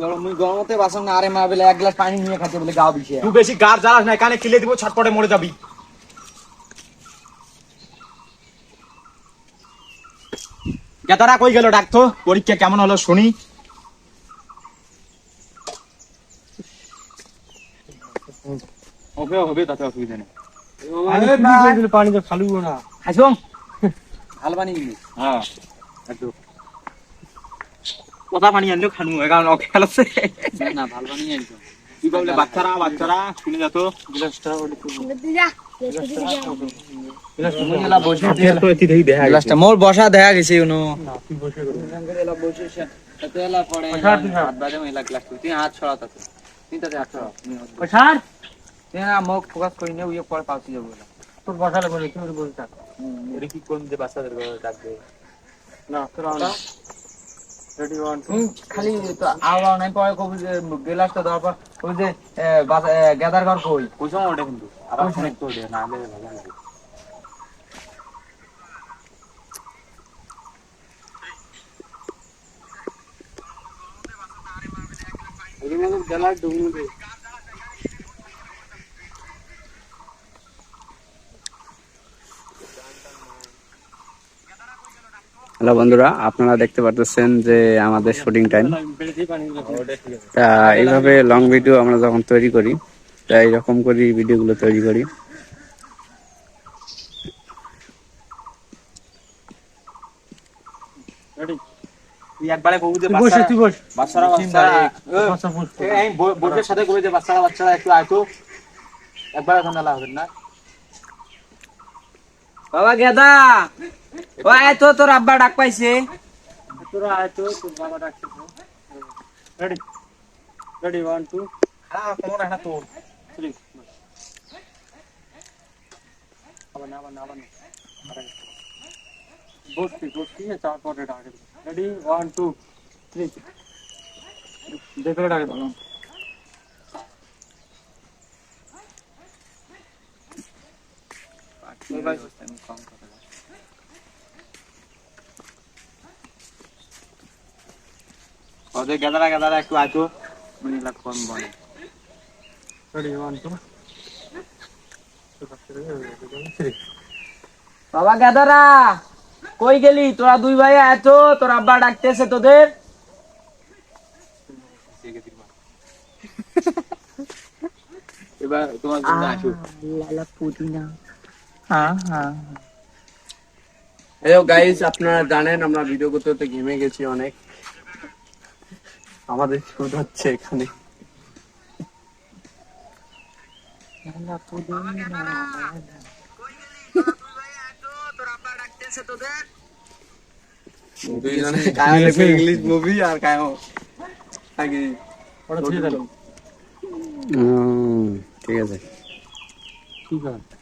গরম গরমতে বাসন না আরে মা বলে এক গ্লাস পানি নিয়ে খাতে বলে গাও বিষে। তুই বেশি গার জ্বালাস না কানে কিলে দিব ছটপটে মরে যাবি। গেতারা কই গেল ডাকতো? পরীক্ষা কেমন হলো শুনি। হবে হবে তাতে অসুবিধা নেই। পানিতে খালু না। হাসুম ভালো পানি হ্যাঁ একদম। কথা পানি আনলেও খানু কারণ অকে খেলাচ্ছে না ভালো পানি একদম তুই বলে বাচ্চারা বাচ্চারা শুনে যেত গ্লাসটা মোর বসা দেখা গেছে উনো না তুই বসে করবি হাত বাজে মহিলা গ্লাস তুই হাত ছড়াতা তুই তাতে হাত ছড়া ছাড় তুই না মুখ ফোকাস করি নে উইয়ে পরে পাউছি যাব তোর বসালে বলে কি করে বলতে এটা কি কোন যে বাচ্চাদের ডাকবে না তোর খালি তো আওয়া নাই পরে কবি যে গ্লাসটা দেওয়ার পর ওই যে গেদার ঘর কই? কইছো ওটা কিন্তু আবার শুনে তো দে না হলে ভালো লাগে। ওদের মধ্যে গেলা ডুবু দে। হ্যালো বন্ধুরা আপনারা দেখতে পারতেছেন যে আমাদের শুটিং টাইম। তা এইভাবে লং ভিডিও আমরা যখন তৈরি করি তা এইরকম করি ভিডিওগুলো তৈরি করি। বাবা গেদা! ও আয় তো তোর আব্বা ডাক পাইছে। তোরা আয় তো তোর বাবা ডাকছে রেডি রেডি ওয়ান টু হ্যাঁ কোনো না তো। থ্রি আবার না আবার না আবার না। বসছি বসছি তারপরে ডাকে। রেডি ওয়ান টু থ্রি দেখে ডাকে দেবো ওদের গেদারা গেদারা একটু মানে লাখ কম বাবা গেদারা কই গেলি? তোরা দুই ভাই আয় তো তোর আব্বা ডাকতেছে তোদের। এবার তোমার জন্য আসো। হ্যালো গাইস আপনারা জানেন আমরা ভিডিও করতে করতে ঘেমে গেছি অনেক। আমাদের শুট হচ্ছে এখানে। ইংলিশ মুভি আর কায়ো আগে ওটা ঠিক আছে। ঠিক আছে।